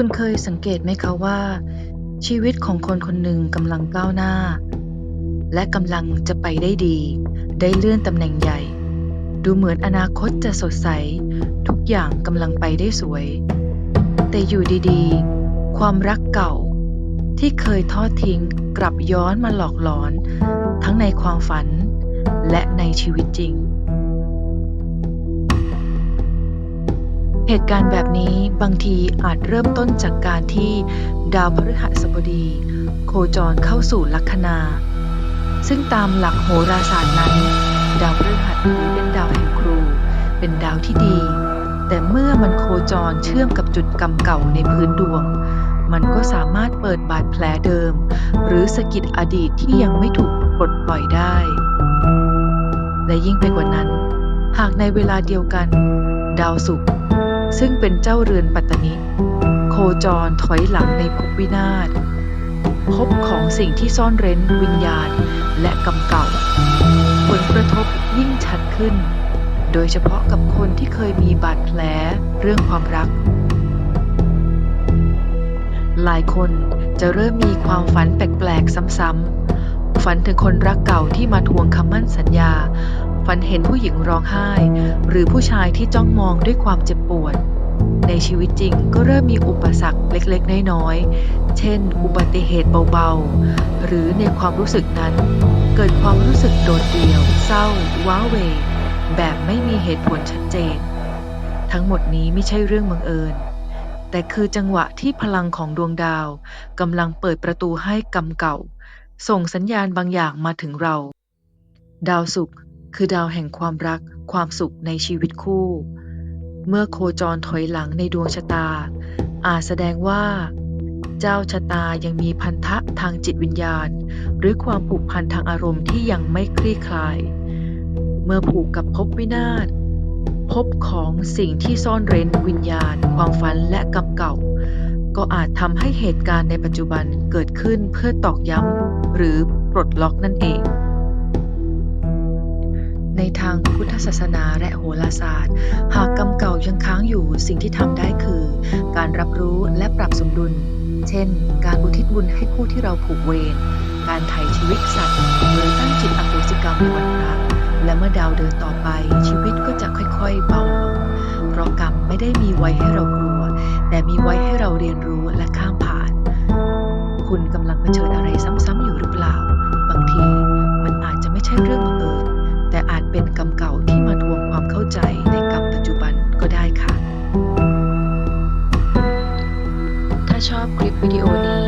คุณเคยสังเกตไหมคะว่า ชีวิตของคนคนหนึ่งกำลังก้าวหน้า และกำลังจะไปได้ดี ได้เลื่อนตำแหน่งใหญ่ ดูเหมือนอนาคตจะสดใส ทุกอย่างกำลังไปได้สวย แต่อยู่ดีๆ ความรักเก่า ที่เคยทอดทิ้งกลับย้อนมาหลอกหลอน ทั้งในความฝัน และในชีวิตจริง เหตุการณ์แบบนี้บางทีอาจเริ่มต้นจากการที่ดาวพฤหัสบดี โคจรเข้าสู่ลัคนา ซึ่งตามหลักโหราศาสตร์นั้น ดาวพฤหัสถือเป็นดาวแห่งครู เป็นดาวที่ดี แต่เมื่อมันโคจรเชื่อมกับจุดกรรมเก่าในพื้นดวง มันก็สามารถเปิดบาดแผลเดิม หรือสะกิดอดีตที่ยังไม่ถูกปลดปล่อยได้ และยิ่งไปกว่านั้น หากในเวลาเดียวกัน ดาวศุกร์ ซึ่งเป็นเจ้าเรือนปัตตนิโคจรถอยหลังในภพวินาศพบของสิ่งที่ซ่อนเร้นวิญญาณและกรรมเก่า ผลกระทบยิ่งชัดขึ้น โดยเฉพาะกับคนที่เคยมีบาดแผลเรื่องความรัก หลายคนจะเริ่มมีความฝันแปลกๆซ้ำๆฝันถึงคนรักเก่าที่มาทวงคำมั่นสัญญา ฝันเห็นผู้หญิงร้องไห้ หรือผู้ชายที่จ้องมองด้วยความเจ็บปวด ในชีวิตจริงก็เริ่มมีอุปสรรคเล็กๆ น้อยๆ เช่น อุบัติเหตุเบาๆ หรือในความรู้สึกนั้น เกิดความรู้สึกโดดเดี่ยว เศร้า ว้าเว แบบไม่มีเหตุผลชัดเจน ทั้งหมดนี้ไม่ใช่เรื่องบังเอิญ แต่คือจังหวะที่พลังของดวงดาวกำลังเปิดประตูให้กรรมเก่า ส่งสัญญาณบางอย่างมาถึงเรา ดาวศุกร์ คือดาวแห่งความรักความสุขในชีวิตคู่ เมื่อโคจรถอยหลังในดวงชะตา อาจแสดงว่า เจ้าชะตายังมีพันธะทางจิตวิญญาณ หรือความผูกพันทางอารมณ์ที่ยังไม่คลี่คลาย เมื่อผูกกับภพวินาศภพของสิ่งที่ซ่อนเร้นวิญญาณ ความฝันและกรรมเก่า ก็อาจทำให้เหตุการณ์ในปัจจุบันเกิดขึ้นเพื่อตอกย้ำหรือปลดล็อกนั่นเอง ในทางพุทธศาสนาและโหราศาสตร์ หากกรรมเก่ายังค้างอยู่สิ่งที่ทำได้คือ การรับรู้และปรับสมดุล เช่น การอุทิศบุญให้ผู้ที่เราผูกเวร การไถ่ชีวิตสัตว์หรือตั้งจิตอโหสิกรรมในวันพระและเมื่อดาวเดินต่อไป ชีวิตก็จะค่อยๆเบาลง เพราะกรรมไม่ได้มีไว้ให้เรากลัว แต่มีไว้ให้เราเรียนรู้และข้ามผ่าน คุณกำลังเผชิญอะไรซ้ำๆอยู่หรือเปล่า บางทีมันอาจจะไม่ใช่เรื่องบัง ใจในกับปัจจุบันก็ได้ค่ะ ถ้าชอบคลิปวิดีโอนี้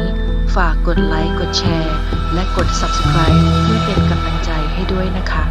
ฝากกดไลค์ กดแชร์ และกด subscribe เพื่อเป็นกำลังใจให้ด้วยนะคะ